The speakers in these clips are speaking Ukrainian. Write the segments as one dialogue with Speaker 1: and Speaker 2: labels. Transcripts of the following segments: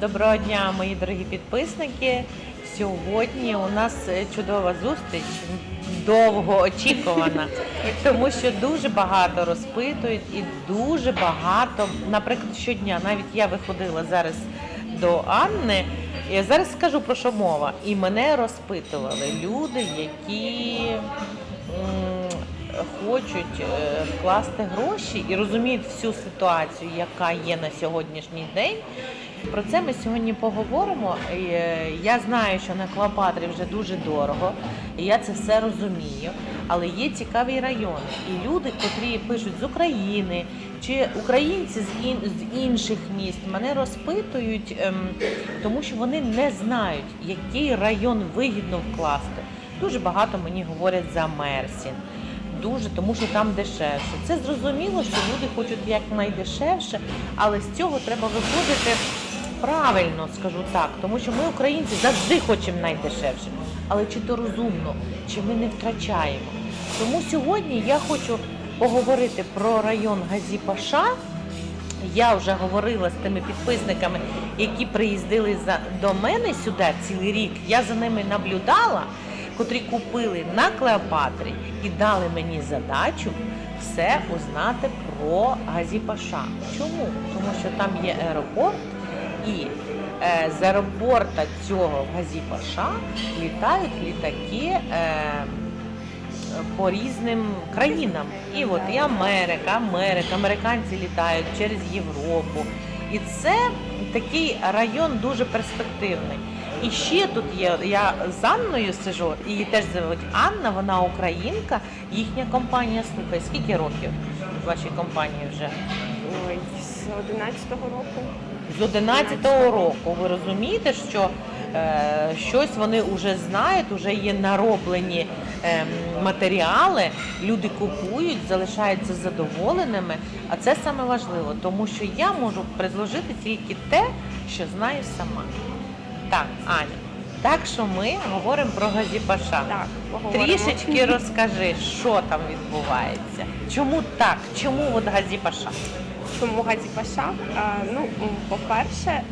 Speaker 1: Доброго дня, мої дорогі підписники. Сьогодні у нас е, чудова зустріч, довго очікувана, тому що дуже багато розпитують і дуже багато, наприклад, щодня, навіть я виходила зараз до Анни. Я зараз скажу про що мова. І мене розпитували люди, які хочуть е, вкласти гроші і розуміють всю ситуацію, яка є на сьогоднішній день. Про це ми сьогодні поговоримо. Е, Я знаю, що на Клеопатрі вже дуже дорого, і я це все розумію. Але є цікаві райони, і люди, котрі пишуть з України чи українці з інших міст, мене розпитують, ем, тому що вони не знають, який район вигідно вкласти. Дуже багато мені говорять за Мерсін. Дуже, тому що там дешевше. Це зрозуміло, що люди хочуть якнайдешевше, але з цього треба виходити правильно, скажу так, тому що ми, українці, завжди хочемо найдешевше. Але чи то розумно, чи ми не втрачаємо. Тому сьогодні я хочу поговорити про район Газі-Паша. Я вже говорила з тими підписниками, які приїздили за, до мене сюди цілий рік. Я за ними наблюдала, котрі купили на Клеопатрі і дали мені задачу все узнати про Газі-Паша. Чому? Тому що там є аеропорт, і е, з аеропорта цього в Газі-Паша літають літаки. Е, по різним країнам. І от і Америка, Америка, американці літають через Європу. І це такий район дуже перспективний. І ще тут є, я з Анною сижу, її теж звуть Анна, вона українка. Їхня компанія слухай, скільки років вашій компанії вже?
Speaker 2: Ой, з 11-го року.
Speaker 1: З 11-го року ви розумієте, що е, щось вони вже знають, вже є нароблені е, матеріали, люди купують, залишаються задоволеними. А це саме важливо, тому що я можу предложити тільки те, що знаю сама. Так, Аня. Так що ми говоримо про Газіпаша.
Speaker 2: Так, поговоримо.
Speaker 1: Трішечки розкажи, що там відбувається. Чому так? Чому от Газіпаша?
Speaker 2: Чому Газіпаша? Ну, по-перше, е,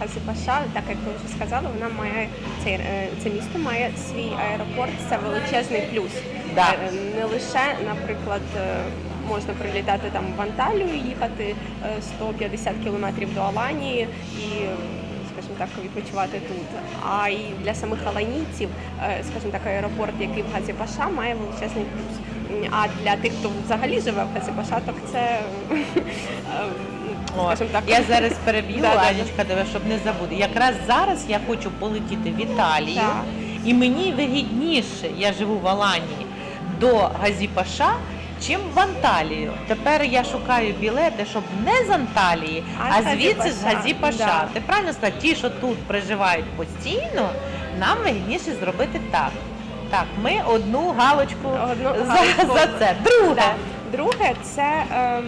Speaker 2: Газіпаша, так як ви вже сказали, вона має цей е, це місто має свій аеропорт. Це величезний плюс.
Speaker 1: Да.
Speaker 2: Е, Не лише, наприклад, можна прилітати там в Анталію, їхати е, 150 кілометрів до Аланії і. Так, відпочивати тут. А і для самих аланійців, е, скажімо так, аеропорт, який в Газіпаша, має величезний плюс. А для тих, хто взагалі живе в Газіпаша, так це е, скажімо так.
Speaker 1: я зараз переб'ю,
Speaker 2: Да, да, да.
Speaker 1: Анечка, тебе, щоб не забути. Якраз зараз я хочу полетіти в Італію,
Speaker 2: Так.
Speaker 1: і мені вигідніше, я живу в Аланії, до Газіпаша, чим в Анталію. Тепер я шукаю білети, щоб не з Анталії,
Speaker 2: А
Speaker 1: а, звідси з
Speaker 2: Газіпаша.
Speaker 1: Газіпаша.
Speaker 2: Да.
Speaker 1: Ти правильно сказала, ті, що тут проживають постійно, нам вигідніше зробити так. Так, ми одну галочку,
Speaker 2: Одну
Speaker 1: за,
Speaker 2: галочку.
Speaker 1: за це. Друге.
Speaker 2: Да. Друге, це ем,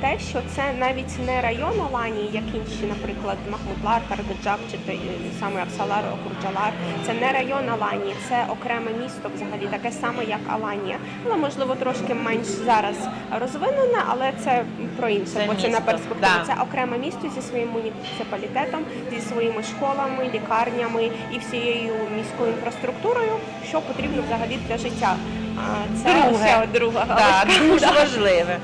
Speaker 2: те, що це навіть не район Аланії, як інші, наприклад, Махмудлар, Карададжак чи той самий Аксалар, Окурджалар. Це не район Аланії, це окреме місто взагалі, таке саме, як Аланія. Але можливо трошки менш зараз розвинене, але це про інше,
Speaker 1: Це
Speaker 2: бо це на перспективу.
Speaker 1: да.
Speaker 2: Це окреме місто зі своїм муніципалітетом, зі своїми школами, лікарнями і всією міською інфраструктурою, що потрібно взагалі для життя. Це
Speaker 1: Друге.
Speaker 2: ще друга
Speaker 1: Да, дуже важливе.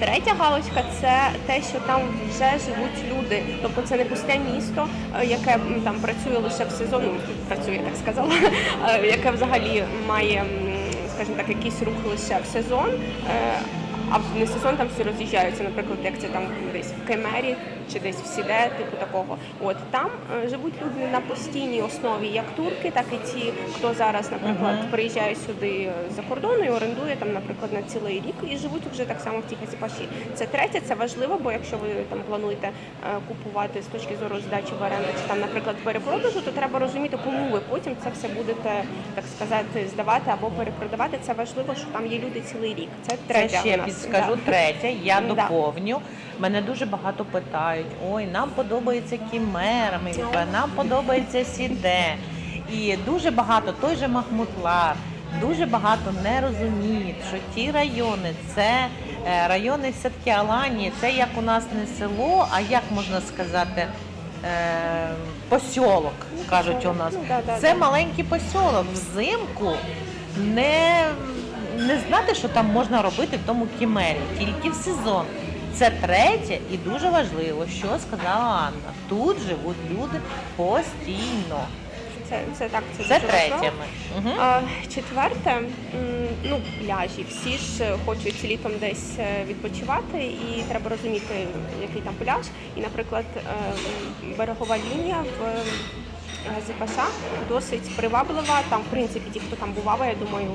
Speaker 2: Третя галочка це те, що там вже живуть люди. Тобто це не пусте місто, е, яке там працює лише в сезон, працює, так сказала, е, яке взагалі має, скажімо так, якийсь рух лише в сезон. е, А в не сезон там всі роз'їжджаються, наприклад, як це там десь в Кемері чи десь в Сіде, типу такого. От там е, живуть люди на постійній основі, як турки, так і ті, хто зараз, наприклад,
Speaker 1: Мгм.
Speaker 2: приїжджає сюди з-за кордону і орендує там, наприклад, на цілий рік і живуть вже так само в тій Газіпаші. Це третє, це важливо, бо якщо ви там плануєте е, купувати з точки зору здачі в оренду чи там, наприклад, перепродажу, то треба розуміти, кому ви потім це все будете так сказати здавати або перепродавати. Це важливо, що там є люди цілий рік. Це третє.
Speaker 1: Це ще підскажу
Speaker 2: Да.
Speaker 1: третє, я
Speaker 2: Да.
Speaker 1: Мене дуже багато питають: ой, нам подобається Кімера, нам подобається Сіде. І дуже багато, той же Махмутлар, дуже багато не розуміють, що ті райони це е, райони все-таки Аланії, це як у нас не село, а як можна сказати, е, посьолок, кажуть у нас.
Speaker 2: Ну,
Speaker 1: Це маленький посьолок. Взимку не, не знати, що там можна робити в тому кімері, тільки в сезон. Це третє і дуже важливо, що сказала Анна. Тут живуть люди постійно.
Speaker 2: Це, це так, це,
Speaker 1: Це третє.
Speaker 2: А, четверте, ну пляжі. Всі ж е, хочуть літом десь е, відпочивати, і треба розуміти, який там пляж. І, наприклад, е, берегова лінія в е, досить приваблива. Там, в принципі, ті, хто там бував, я думаю,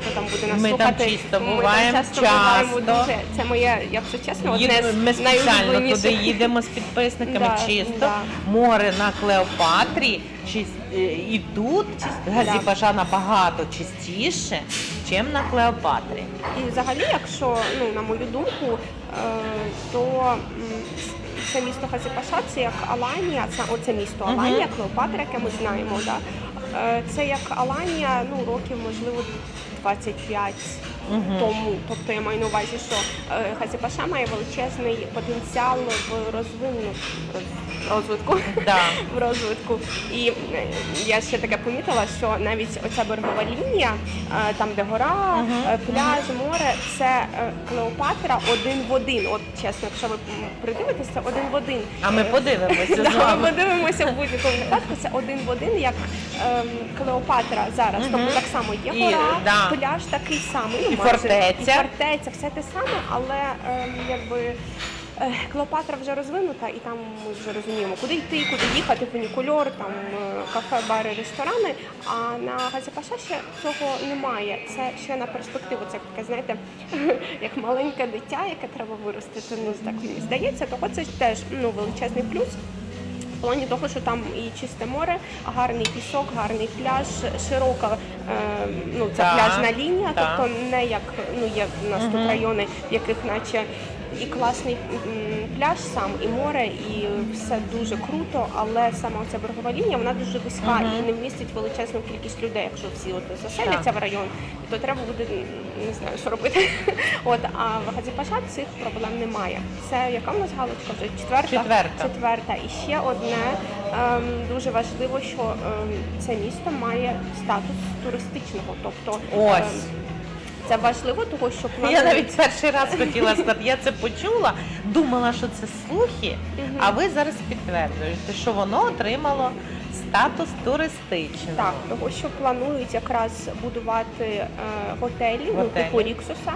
Speaker 2: хто там буде нас
Speaker 1: Ми там чисто
Speaker 2: ми
Speaker 1: буваємо,
Speaker 2: там часто буваємо дуже. Це моє, якщо чесно, одне
Speaker 1: Їд-
Speaker 2: з
Speaker 1: Ми спеціально туди їдемо з підписниками
Speaker 2: Да,
Speaker 1: чисто.
Speaker 2: да.
Speaker 1: Море на Клеопатрі. чис- е, І тут Газіпаша набагато чистіше, ніж на Клеопатрі.
Speaker 2: І взагалі, якщо ну на мою думку, е, то це місто Хазіпаша, це як Аланія, це оце місто Аланія, Клеопатра, яке ми знаємо. Да? Е, Це як Аланія, ну років можливо 25
Speaker 1: Мгм.
Speaker 2: тому. Тобто я маю на увазі, що е, Хазіпаша має величезний потенціал в розвину розвитку.
Speaker 1: Да.
Speaker 2: в розвитку. І е, я ще таке помітила, що навіть оця берегова лінія, е, там де гора, е, пляж, море, це е, Клеопатра один в один. От чесно, якщо ви придивитесь, це один в один.
Speaker 1: А ми
Speaker 2: Е,
Speaker 1: подивимося з
Speaker 2: Да, ми подивимося в будь-якому випадку. Це один в один, як ем, Клеопатра зараз. Тобто так само є
Speaker 1: І,
Speaker 2: гора,
Speaker 1: да.
Speaker 2: пляж такий самий.
Speaker 1: І фортеця.
Speaker 2: І фортеця, все те саме, але ем, якби. Клеопатра вже розвинута, і там ми вже розуміємо, куди йти, куди їхати, фунікульор, там е, кафе, бари, ресторани. А на Газіпаша ще цього немає. Це ще на перспективу. Це таке, знаєте, як маленьке дитя, яке треба виростити. Ну так мені здається, того це теж ну величезний плюс. В плані того, що там і чисте море, гарний пісок, гарний пляж, широка ну це
Speaker 1: Да,
Speaker 2: пляжна лінія,
Speaker 1: да.
Speaker 2: тобто не як ну є в нас тут райони, в яких наче і класний пляж сам, і море, і все дуже круто, але сама ця берегова лінія вона дуже вузька
Speaker 1: Мгм.
Speaker 2: і не вмістить величезну кількість людей. Якщо всі от заселяться в район, то треба буде не знаю, що робити. От а в Газіпаша цих проблем немає. Це яка в нас галочка вже четверта?
Speaker 1: Четверта.
Speaker 2: Четверта. І ще одне ем, дуже важливо, що ем, це місто має статус туристичного. Тобто
Speaker 1: Ось.
Speaker 2: ем, це важливо, того що
Speaker 1: Я
Speaker 2: планують-
Speaker 1: навіть перший раз хотіла сказати, я це почула, думала, що це слухи,
Speaker 2: Мгм.
Speaker 1: а ви зараз підтверджуєте, що воно отримало статус туристичного.
Speaker 2: Так, того що планують якраз будувати е, готелі, ну
Speaker 1: Готелі.
Speaker 2: типу Ріксуса.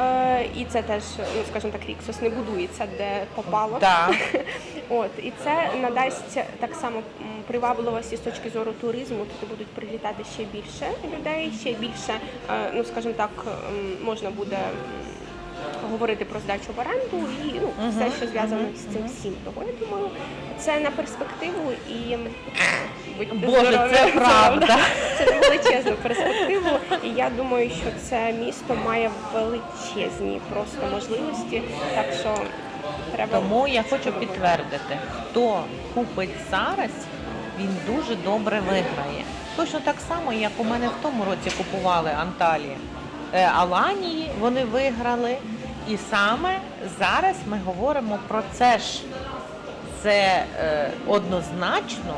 Speaker 2: Е, і це теж, ну скажімо так, рік не будується де попало.
Speaker 1: Да.
Speaker 2: От і це надасть так само привабливості з точки зору туризму. Туди будуть прилітати ще більше людей, ще більше, е, ну скажімо так, можна буде. Говорити про здачу в оренду і ну,
Speaker 1: Мгм,
Speaker 2: все, що зв'язано
Speaker 1: мгм,
Speaker 2: з цим всім. Того я думаю, це на перспективу і будьте
Speaker 1: Боже,
Speaker 2: здорові.
Speaker 1: це правда.
Speaker 2: Це на величезну перспективу. І я думаю, що це місто має величезні просто можливості. Так що треба
Speaker 1: Тому я хочу підтвердити, хто купить зараз, він дуже добре виграє. Точно так само, як у мене в тому році купували Анталії. Е, Аланії вони виграли. І саме зараз ми говоримо про це ж. Це е, однозначно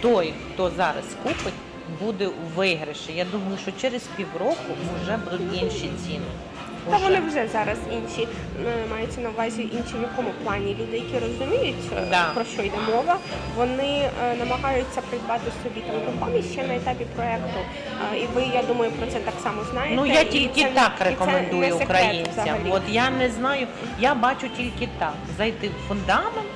Speaker 1: той, хто зараз купить, буде у виграші. Я думаю, що через півроку вже будуть інші ціни.
Speaker 2: Та вони вже зараз інші е, мається на увазі інші в якому плані. Люди, які розуміють е,
Speaker 1: Да.
Speaker 2: про що йде мова, вони е, намагаються придбати собі там нерухомість ще на етапі проекту. І ви, я думаю, про це так само знаєте.
Speaker 1: Ну я тільки
Speaker 2: це
Speaker 1: так рекомендую
Speaker 2: секрет
Speaker 1: українцям.
Speaker 2: взагалі.
Speaker 1: От я не знаю, я бачу тільки так: зайти в фундамент,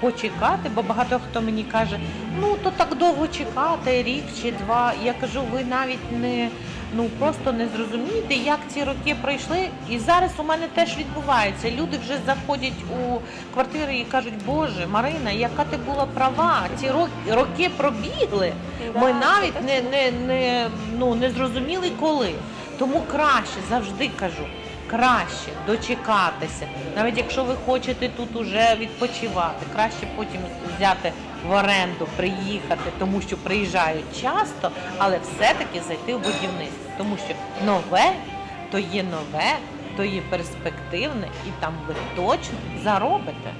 Speaker 1: почекати, бо багато хто мені каже, ну то так довго чекати, рік чи два. Я кажу, ви навіть не ну просто не зрозумієте, як ці роки пройшли. І зараз у мене теж відбувається. Люди вже заходять у квартири і кажуть, Боже, Марина, яка ти була права? Ці роки, роки пробігли. Ми навіть не, не, не, ну, не зрозуміли коли. Тому краще, завжди кажу, краще дочекатися. Навіть якщо ви хочете тут уже відпочивати, краще потім взяти в оренду, приїхати, тому що приїжджають часто, але все-таки зайти в будівництво. Тому що нове то є нове, то є перспективне, і там ви точно заробите.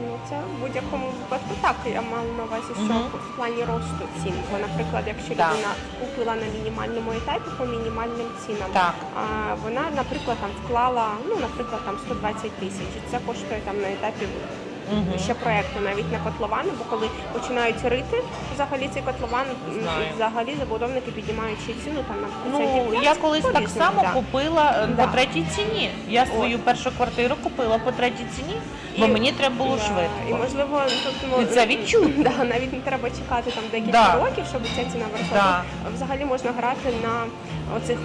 Speaker 2: Ну, це в будь-якому випадку так. Я мала на увазі, що
Speaker 1: Мгм.
Speaker 2: в плані росту цін. Бо, наприклад, якщо
Speaker 1: Так.
Speaker 2: людина купила на мінімальному етапі по мінімальним цінам,
Speaker 1: Так.
Speaker 2: а вона, наприклад, там вклала, ну, наприклад, там 120 тисяч. І Це коштує там на етапі
Speaker 1: Мгм.
Speaker 2: ще проекту, навіть не котловану, бо коли починають рити взагалі цей котлован,
Speaker 1: Знаю.
Speaker 2: взагалі забудовники піднімають ще ціну там на
Speaker 1: Ну, я колись так само
Speaker 2: да.
Speaker 1: купила е,
Speaker 2: Да.
Speaker 1: по третій ціні. Я свою першу квартиру купила по третій ціні, бо
Speaker 2: І-
Speaker 1: мені треба було
Speaker 2: Да,
Speaker 1: швидко.
Speaker 2: І можливо, тут ну,
Speaker 1: І це відчутно.
Speaker 2: Да, навіть не треба чекати там декілька
Speaker 1: Да.
Speaker 2: років, щоб ця ціна виросла.
Speaker 1: Да.
Speaker 2: Взагалі можна грати на оцих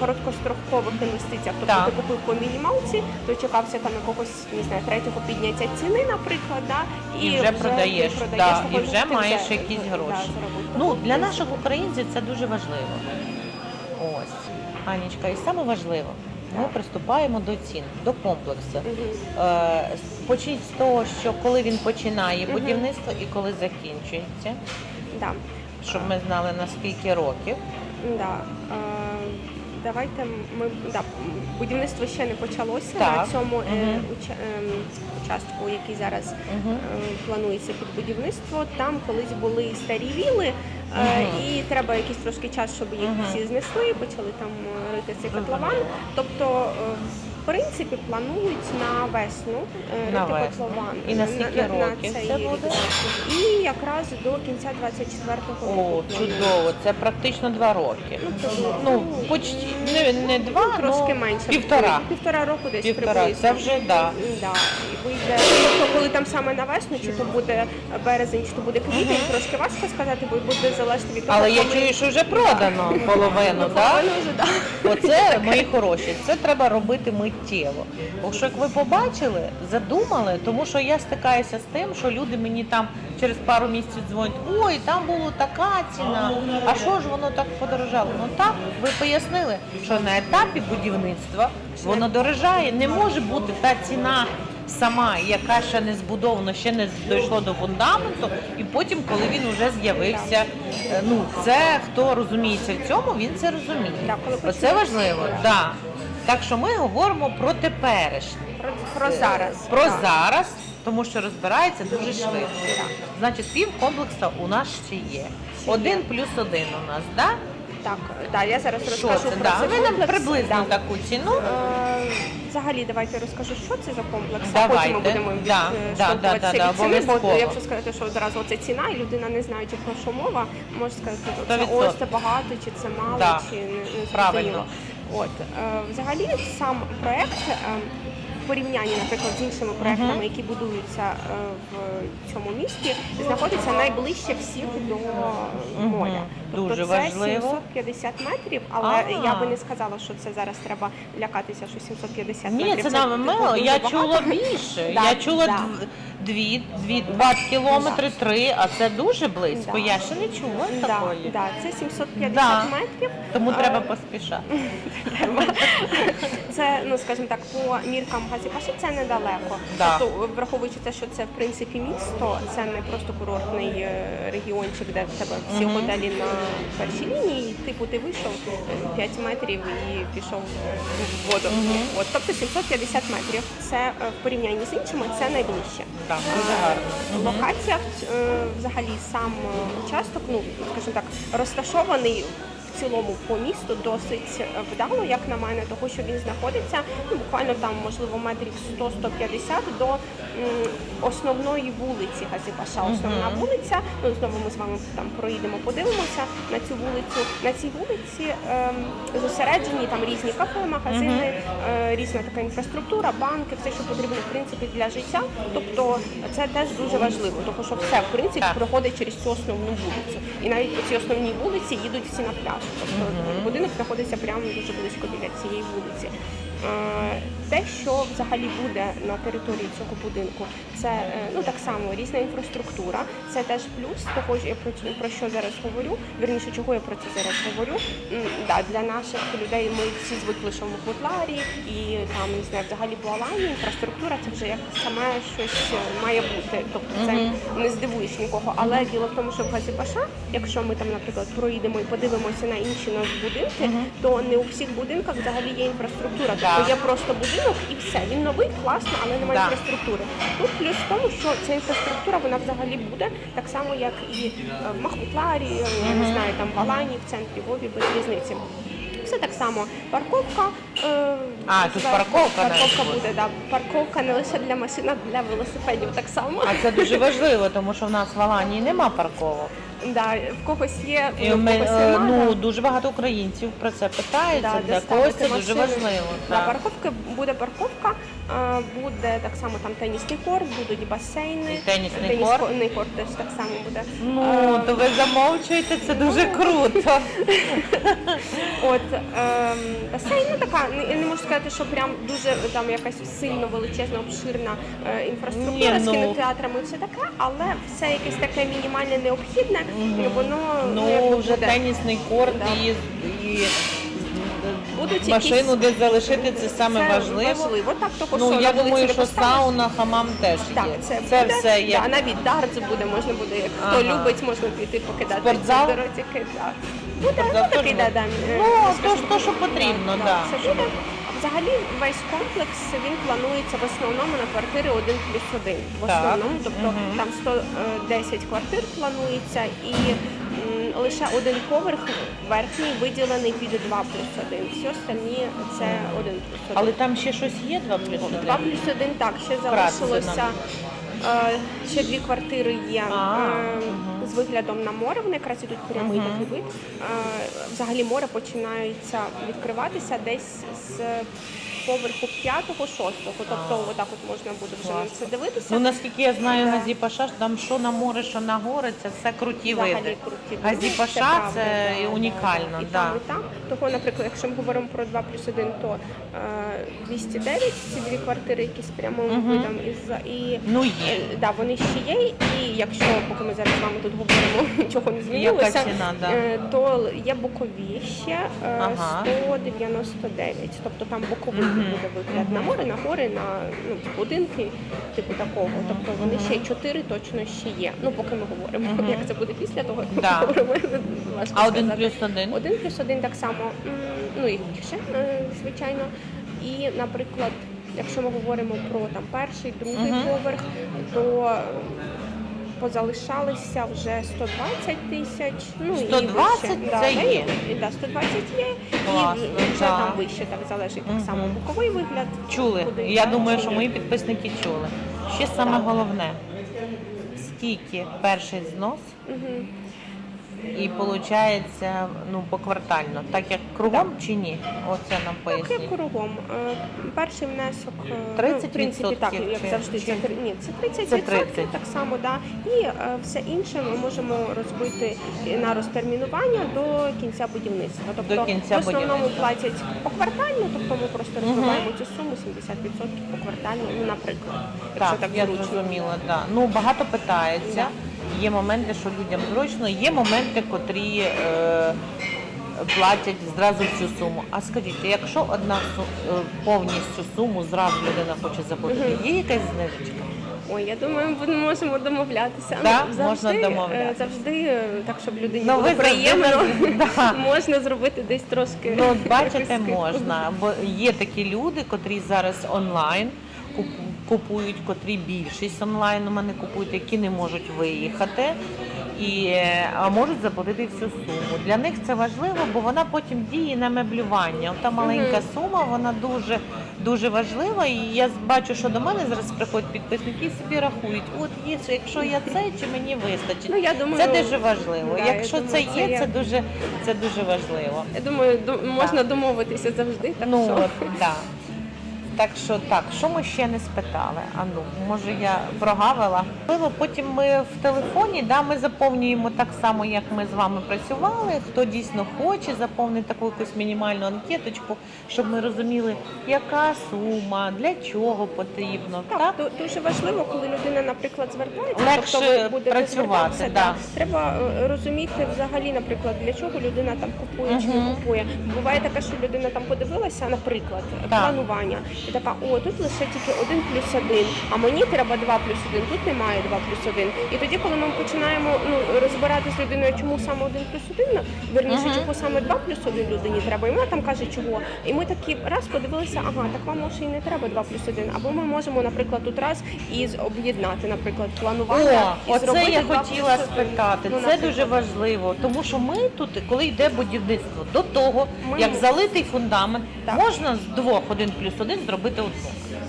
Speaker 2: короткострокових інвестиціях. Тобто
Speaker 1: Так.
Speaker 2: ти купив по мінімалці, то чекався там якогось не знаю, третього підняття ціни, наприклад, да,
Speaker 1: І вже продаєш,
Speaker 2: ти
Speaker 1: да, і вже маєш
Speaker 2: вже,
Speaker 1: якісь гроші.
Speaker 2: заробив.
Speaker 1: Ну, для наших українців це дуже важливо. Ось, Анічка, і саме важливо, ми приступаємо до цін, до комплексу.
Speaker 2: мгм.
Speaker 1: Е, Почніть з того, що коли він починає будівництво і коли закінчується,
Speaker 2: Да.
Speaker 1: щоб ми знали на скільки років.
Speaker 2: Да. Е, давайте ми да, будівництво ще не почалося
Speaker 1: Так.
Speaker 2: на цьому е,
Speaker 1: Мгм.
Speaker 2: уча- ем, участку, який зараз
Speaker 1: Угу.
Speaker 2: е, планується під будівництво. Там колись були старі віли, е,
Speaker 1: Мгм.
Speaker 2: і треба якийсь трошки час, щоб їх
Speaker 1: Мгм.
Speaker 2: всі знесли, почали там е, рити цей котлован. Тобто, е, в принципі, планують на весну е,
Speaker 1: На
Speaker 2: котлован.
Speaker 1: І на скільки років
Speaker 2: цей
Speaker 1: це
Speaker 2: рік.
Speaker 1: буде?
Speaker 2: І якраз до кінця 24-го
Speaker 1: О,
Speaker 2: року.
Speaker 1: чудово, це практично два роки.
Speaker 2: Ну, це-
Speaker 1: Ну, почти не, не два,
Speaker 2: Ну, трошки
Speaker 1: ну,
Speaker 2: менше.
Speaker 1: півтора.
Speaker 2: Півтора року десь
Speaker 1: Півтора,
Speaker 2: приблизно.
Speaker 1: це вже да.
Speaker 2: Да. І вийде. Тобто, коли там саме на весну, чи то буде березень, чи то буде квітень, трошки важко сказати, бо буде залежати від того,
Speaker 1: Але я чую, що вже продано половину,
Speaker 2: Ну,
Speaker 1: так?
Speaker 2: да.
Speaker 1: Оце мої хороші, це треба робити миттєво. Бо що як ви побачили, задумали, тому що я стикаюся з тим, що люди мені там через пару місяців дзвонять, ой, там була така ціна, а що ж воно так подорожало? Ну так, ви пояснили, що на етапі будівництва воно дорожає. Не може бути та ціна. Сама, яка ще не збудована, ще не дійшло до фундаменту, і потім, коли він вже з'явився, е, ну це хто розуміється в цьому, він це розуміє. Оце важливо, да. Так що ми говоримо про теперішнє,
Speaker 2: Про, про зараз.
Speaker 1: про
Speaker 2: так.
Speaker 1: зараз, тому що розбирається дуже швидко. Значить, пів комплексу у нас ще є. Один плюс один у нас, да?
Speaker 2: Так, да, я зараз
Speaker 1: Що
Speaker 2: розкажу
Speaker 1: це?
Speaker 2: про
Speaker 1: Да.
Speaker 2: цей
Speaker 1: нам приблизно
Speaker 2: Да.
Speaker 1: таку ціну.
Speaker 2: Е, Взагалі, давайте розкажу, що це за комплекс, а потім ми будемо від,
Speaker 1: Да,
Speaker 2: е,
Speaker 1: да, да, да,
Speaker 2: від ціни, бо якщо сказати, що одразу це ціна, і людина не знає, чи про що мова, може сказати, що це ось це багато, чи це мало,
Speaker 1: Да.
Speaker 2: чи не, не
Speaker 1: Правильно.
Speaker 2: От е, взагалі сам проект. е, в порівнянні, наприклад, з іншими проектами, які будуються е, в цьому місті, знаходиться найближче всіх до моря. Тобто
Speaker 1: Дуже
Speaker 2: це
Speaker 1: важливо.
Speaker 2: 750 метрів, але
Speaker 1: А.
Speaker 2: я би не сказала, що це зараз треба лякатися, що 750
Speaker 1: Ні,
Speaker 2: метрів.
Speaker 1: це нам
Speaker 2: типу,
Speaker 1: мало.
Speaker 2: дуже
Speaker 1: Я
Speaker 2: багато.
Speaker 1: чула більше.
Speaker 2: Да,
Speaker 1: Я чула
Speaker 2: да.
Speaker 1: дв- дві, дві, два кілометри, три, а це дуже близько.
Speaker 2: Да.
Speaker 1: Я ще не чула
Speaker 2: Да,
Speaker 1: такої.
Speaker 2: да, це 750
Speaker 1: Да.
Speaker 2: метрів.
Speaker 1: Тому
Speaker 2: Е,
Speaker 1: треба поспішати.
Speaker 2: Це, ну скажімо так, по міркам Газіпаші це недалеко.
Speaker 1: Да.
Speaker 2: Тобто, враховуючи те, що це в принципі місто, це не просто курортний е, регіончик, де в тебе всі готелі на першій лінії. і, Типу, ти вийшов 5 метрів і пішов в воду.
Speaker 1: Угу.
Speaker 2: От, тобто 750 метрів. Це е, в порівнянні з іншими це найближче.
Speaker 1: Так, дуже гарно.
Speaker 2: Локація е, взагалі сам е, участок, ну скажімо так, розташований. В цілому по місту досить е, вдало, як на мене, того, що він знаходиться ну, буквально там, можливо, метрів 100-150 до м, основної вулиці Газіпаша. Основна
Speaker 1: Мгм.
Speaker 2: вулиця. Ну знову ми з вами там проїдемо, подивимося на цю вулицю. На цій вулиці ем, зосереджені там різні кафе, магазини, е, різна така інфраструктура, банки, все, що потрібно в принципі для життя. Тобто це теж дуже важливо, тому що все в принципі проходить через цю основну вулицю. І навіть по цій основній вулиці їдуть всі на пляж. Тобто
Speaker 1: Мгм.
Speaker 2: будинок знаходиться прямо дуже близько біля цієї вулиці. Е, Те, що взагалі буде на території цього будинку, це е, ну так само різна інфраструктура. Це теж плюс що я про, про що зараз говорю. Вірніше, чого я про це зараз говорю. Да, для наших людей ми всі звикли, що в Бутларі і там не знаю, взагалі по Алані інфраструктура це вже як саме щось е, має бути. Тобто це не здивуєш нікого. Але діло в тому, що в Газіпаша, якщо ми там, наприклад, проїдемо і подивимося на інші нові будинки, то не у всіх будинках взагалі є інфраструктура. Тобто є просто будинок і все. Він новий, класно, але немає
Speaker 1: Да.
Speaker 2: інфраструктури. Тут плюс в тому, що ця інфраструктура вона взагалі буде так само, як і е, в Махмутларі, я не знаю, там в Алані, в центрі Львові, без різниці. Все так само. Парковка. Е,
Speaker 1: А, тут парковка навіть
Speaker 2: парковка
Speaker 1: буде.
Speaker 2: буде, да. Парковка не лише для машин, а для велосипедів так само.
Speaker 1: А це дуже важливо, тому що в нас в Аланії нема парковок.
Speaker 2: Да, в когось є,
Speaker 1: І
Speaker 2: в
Speaker 1: ми,
Speaker 2: когось
Speaker 1: е, ну, дуже багато українців про це питаються.
Speaker 2: Да,
Speaker 1: Для когось це дуже важливо. Так.
Speaker 2: парковки буде парковка, е, буде так само там тенісний корт, будуть басейни.
Speaker 1: І тенісний
Speaker 2: Теніс-
Speaker 1: корт?
Speaker 2: корт теж так само буде.
Speaker 1: Ну,
Speaker 2: Е,
Speaker 1: то ви замовчуєте, це дуже круто.
Speaker 2: От ем, басейн, ну така, не, я не можу сказати, що прям дуже там якась сильно величезна, обширна е, інфраструктура
Speaker 1: Ні,
Speaker 2: з
Speaker 1: ну.
Speaker 2: кінотеатрами і все таке, але все якесь таке мінімальне необхідне, і воно
Speaker 1: Ну, вже
Speaker 2: буде.
Speaker 1: тенісний корт
Speaker 2: Да.
Speaker 1: і, і
Speaker 2: Будуть
Speaker 1: машину
Speaker 2: якісь-
Speaker 1: де залишити, це саме
Speaker 2: Це
Speaker 1: важливо.
Speaker 2: важливо. Так, того,
Speaker 1: Ну, я думаю, що сауна, хамам теж
Speaker 2: Так, це,
Speaker 1: це
Speaker 2: буде.
Speaker 1: все є.
Speaker 2: Да, навіть дартс буде, можна буде, як хто любить, можна піти покидати
Speaker 1: Спортзал?
Speaker 2: доротики. Так. Буде
Speaker 1: Спортзал
Speaker 2: ну, такий, да, да, е,
Speaker 1: Ну, то то, що потрібно, да.
Speaker 2: Це буде. А Взагалі весь комплекс він планується в основному на квартири 1 плюс 1. В основному, тобто
Speaker 1: угу.
Speaker 2: там 110 квартир планується і м, лише один поверх верхній виділений під 2 плюс 1. Всі самі це 1 плюс 1.
Speaker 1: Але там ще щось є 2 плюс 1?
Speaker 2: 2 плюс 1, так, ще
Speaker 1: Вкратце
Speaker 2: залишилося.
Speaker 1: нам.
Speaker 2: е, Ще дві квартири є е, з виглядом на море. Вони якраз ідуть прямий такий вид. Е, Взагалі море починається відкриватися десь з поверху п'ятого, шостого. Тобто, отак от можна буде вже на це дивитися.
Speaker 1: Ну, наскільки я знаю,
Speaker 2: Да.
Speaker 1: Газі Паша, там що на море, що на гори, це все круті
Speaker 2: Взагалі
Speaker 1: види.
Speaker 2: круті види.
Speaker 1: Газі
Speaker 2: Це
Speaker 1: Паша
Speaker 2: правда,
Speaker 1: це
Speaker 2: да,
Speaker 1: унікально.
Speaker 2: І
Speaker 1: Да.
Speaker 2: там, і там. Того, наприклад, якщо ми говоримо про 2 плюс 1, то е, 209 ці дві квартири, які з прямим
Speaker 1: Мгм.
Speaker 2: видом із і
Speaker 1: Ну є.
Speaker 2: Е, Да, вони ще є, і якщо поки ми зараз з вами тут говоримо, нічого не змінилося,
Speaker 1: ціна, да.
Speaker 2: е, то є бокові ще е,
Speaker 1: Ага.
Speaker 2: 199. Тобто там боковий. Буде вигляд на море, на гори, на ну, будинки, типу такого. Тобто вони ще чотири точно ще є. Ну поки ми говоримо, як це буде після того, як
Speaker 1: Да.
Speaker 2: ми говоримо. важко
Speaker 1: А один
Speaker 2: сказати.
Speaker 1: плюс один?
Speaker 2: Один плюс один так само, м, ну і більше, е, звичайно. І, наприклад, якщо ми говоримо про там перший, другий
Speaker 1: Мгм.
Speaker 2: поверх, то позалишалися вже 120 тисяч. Ну і
Speaker 1: 120
Speaker 2: вище.
Speaker 1: це
Speaker 2: да,
Speaker 1: є?
Speaker 2: І, да, 120 є,
Speaker 1: Класно,
Speaker 2: і вже
Speaker 1: да.
Speaker 2: там вище так залежить так
Speaker 1: Мгм.
Speaker 2: само боковий вигляд.
Speaker 1: Чули.
Speaker 2: куди
Speaker 1: Я
Speaker 2: йде,
Speaker 1: думаю,
Speaker 2: чи
Speaker 1: що
Speaker 2: ні.
Speaker 1: мої підписники чули. Ще саме головне. Скільки перший знос
Speaker 2: Мгм.
Speaker 1: І виходить ну, поквартально, так як кругом чи ні? Оце нам
Speaker 2: Так, як кругом. Е, Перший внесок е,
Speaker 1: 30%
Speaker 2: ну, в принципі, так, як
Speaker 1: чи-
Speaker 2: завжди,
Speaker 1: чи-
Speaker 2: це три- ні, це 30
Speaker 1: Це 30.
Speaker 2: так само, да. І е, все інше ми можемо розбити на розтермінування до кінця будівництва. Тобто
Speaker 1: До кінця
Speaker 2: в основному
Speaker 1: будівництва.
Speaker 2: платять поквартально, тобто ми просто розбиваємо цю суму 70% поквартально, ну, наприклад, якщо
Speaker 1: Так,
Speaker 2: так,
Speaker 1: я
Speaker 2: зручно.
Speaker 1: зрозуміла, да. Ну багато питаються. Є моменти, що людям зручно, є моменти, котрі е, платять зразу всю суму. А скажіть, якщо одна су- е, повністю суму зразу людина хоче заплатити, є якась знижечка?
Speaker 2: Ой, я думаю, ми можемо домовлятися.
Speaker 1: Да,
Speaker 2: Ну,
Speaker 1: можна
Speaker 2: завжди,
Speaker 1: домовлятися.
Speaker 2: е, Завжди е, так, щоб людині
Speaker 1: Ну,
Speaker 2: було
Speaker 1: завжди
Speaker 2: приємно,
Speaker 1: да.
Speaker 2: можна зробити десь трошки.
Speaker 1: Ну, от бачите,
Speaker 2: скидку.
Speaker 1: можна, бо є такі люди, котрі зараз онлайн куп- купують, котрі більшість онлайн у мене купують, які не можуть виїхати. І, е, а можуть заплатити всю суму. Для них це важливо, бо вона потім діє на меблювання. Та маленька сума, вона дуже дуже важлива. І я бачу, що до мене зараз приходять підписники і собі рахують. От є, якщо я це, чи мені вистачить.
Speaker 2: Ну, я думаю,
Speaker 1: це дуже важливо.
Speaker 2: да,
Speaker 1: якщо
Speaker 2: думаю,
Speaker 1: це
Speaker 2: це
Speaker 1: є,
Speaker 2: є.
Speaker 1: це дуже це дуже важливо.
Speaker 2: Я думаю, ду- можна домовитися завжди. Так
Speaker 1: Ну
Speaker 2: що
Speaker 1: от, да. Так що так, що ми ще не спитали? А ну, може я прогавила? Потім ми в телефоні, да, ми заповнюємо так само, як ми з вами працювали. Хто дійсно хоче заповнити таку якусь мінімальну анкеточку, щоб ми розуміли, яка сума, для чого потрібно. Так,
Speaker 2: так, дуже важливо, коли людина, наприклад, звертається,
Speaker 1: Легше
Speaker 2: тобто ви будете
Speaker 1: працювати, да.
Speaker 2: треба е, розуміти взагалі, наприклад, для чого людина там купує чи не купує. Буває таке, що людина там подивилася, наприклад,
Speaker 1: Так.
Speaker 2: планування, і така, о, тут лише тільки один плюс один, а мені треба два плюс один, тут немає два плюс один. І тоді, коли ми починаємо ну, розбирати з людиною, чому саме один плюс один, верніше,
Speaker 1: Мгм.
Speaker 2: чому саме два плюс один людині треба, і вона там каже, чого. І ми такі раз подивилися, ага, так вам може і не треба два плюс один. Або ми можемо, наприклад, тут раз і об'єднати, наприклад, планування.
Speaker 1: О,
Speaker 2: і
Speaker 1: оце
Speaker 2: зробити
Speaker 1: я
Speaker 2: два
Speaker 1: хотіла
Speaker 2: плюс
Speaker 1: спитати.
Speaker 2: Ну,
Speaker 1: Це дуже важливо, тому що ми тут, коли йде будівництво, до того,
Speaker 2: Ми-
Speaker 1: як залитий фундамент,
Speaker 2: Так.
Speaker 1: можна з двох один плюс один зробити одну.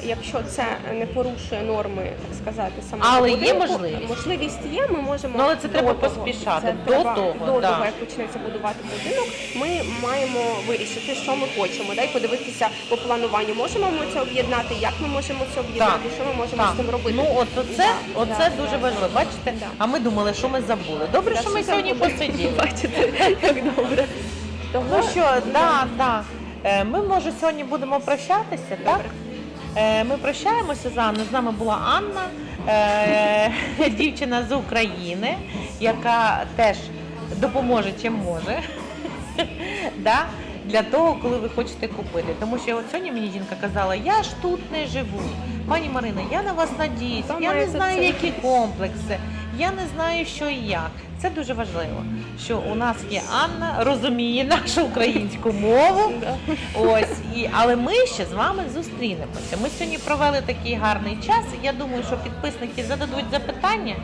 Speaker 2: Якщо це не порушує норми, так сказати, самого
Speaker 1: Але є
Speaker 2: будинку,
Speaker 1: можливість.
Speaker 2: можливість є. Ми можемо
Speaker 1: Ну, але це
Speaker 2: до
Speaker 1: треба
Speaker 2: того-
Speaker 1: поспішати,
Speaker 2: це
Speaker 1: до
Speaker 2: треба-
Speaker 1: того,
Speaker 2: до
Speaker 1: да.
Speaker 2: того, як почнеться будувати будинок. Ми маємо вирішити, що ми хочемо. Дай подивитися по плануванню. Можемо ми це об'єднати? Як ми можемо це об'єднати?
Speaker 1: Так.
Speaker 2: Що ми можемо
Speaker 1: Так.
Speaker 2: з цим робити?
Speaker 1: Ну от оце,
Speaker 2: Да,
Speaker 1: оце
Speaker 2: да,
Speaker 1: дуже
Speaker 2: да,
Speaker 1: важливо. Бачите?
Speaker 2: Да.
Speaker 1: А ми думали, що ми забули. Добре,
Speaker 2: Да,
Speaker 1: що ми сьогодні посиділи.
Speaker 2: Бачите, як добре. Того,
Speaker 1: Ну що, да, да. Е, Ми може сьогодні будемо прощатися, так? Е, Ми прощаємося з Анною. З нами була Анна, е, дівчина з України, яка теж допоможе чим може. Да? Для того, коли ви хочете купити. Тому що от сьогодні мені жінка казала, я ж тут не живу. Пані Марина, я на вас надіюсь, я не знаю, які комплекси, я не знаю, що і як. Це дуже важливо, що у нас є Анна, розуміє нашу українську мову. Ось і але ми ще з вами зустрінемося. Ми сьогодні провели такий гарний час. Я думаю, що підписники зададуть запитання.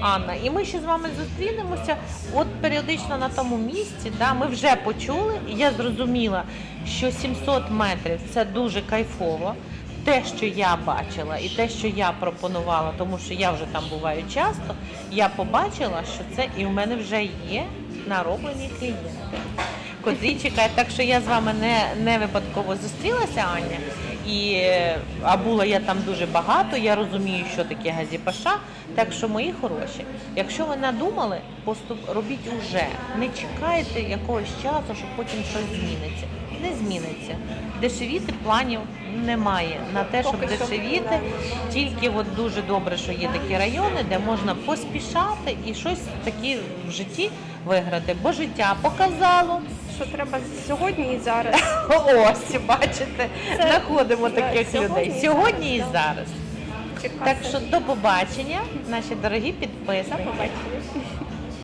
Speaker 1: Анна, і ми ще з вами зустрінемося. От періодично на тому місці, да, ми вже почули, і я зрозуміла, що 700 метрів це дуже кайфово. Те, що я бачила, і те, що я пропонувала, тому що я вже там буваю часто, я побачила, що це і в мене вже є нароблені клієнти котрі чекають. Так що я з вами не, не випадково зустрілася, Аня. І, а була я там дуже багато, я розумію, що таке газіпаша. Так що, мої хороші, якщо ви надумали, поступ робіть уже. Не чекайте якогось часу, щоб потім щось зміниться. Не зміниться. Дешевіти планів немає на те, щоб
Speaker 2: Поки що,
Speaker 1: дешевіти. Тільки от дуже добре, що є такі райони, де можна поспішати і щось таке в житті виграти. Бо життя показало.
Speaker 2: Що треба сьогодні і зараз.
Speaker 1: Ось, бачите,
Speaker 2: Це-
Speaker 1: знаходимо
Speaker 2: да,
Speaker 1: таких
Speaker 2: сьогодні
Speaker 1: людей
Speaker 2: і
Speaker 1: сьогодні і
Speaker 2: зараз,
Speaker 1: зараз.
Speaker 2: Чекати.
Speaker 1: Так що до побачення, наші дорогі
Speaker 2: До
Speaker 1: підписники.
Speaker 2: побачення.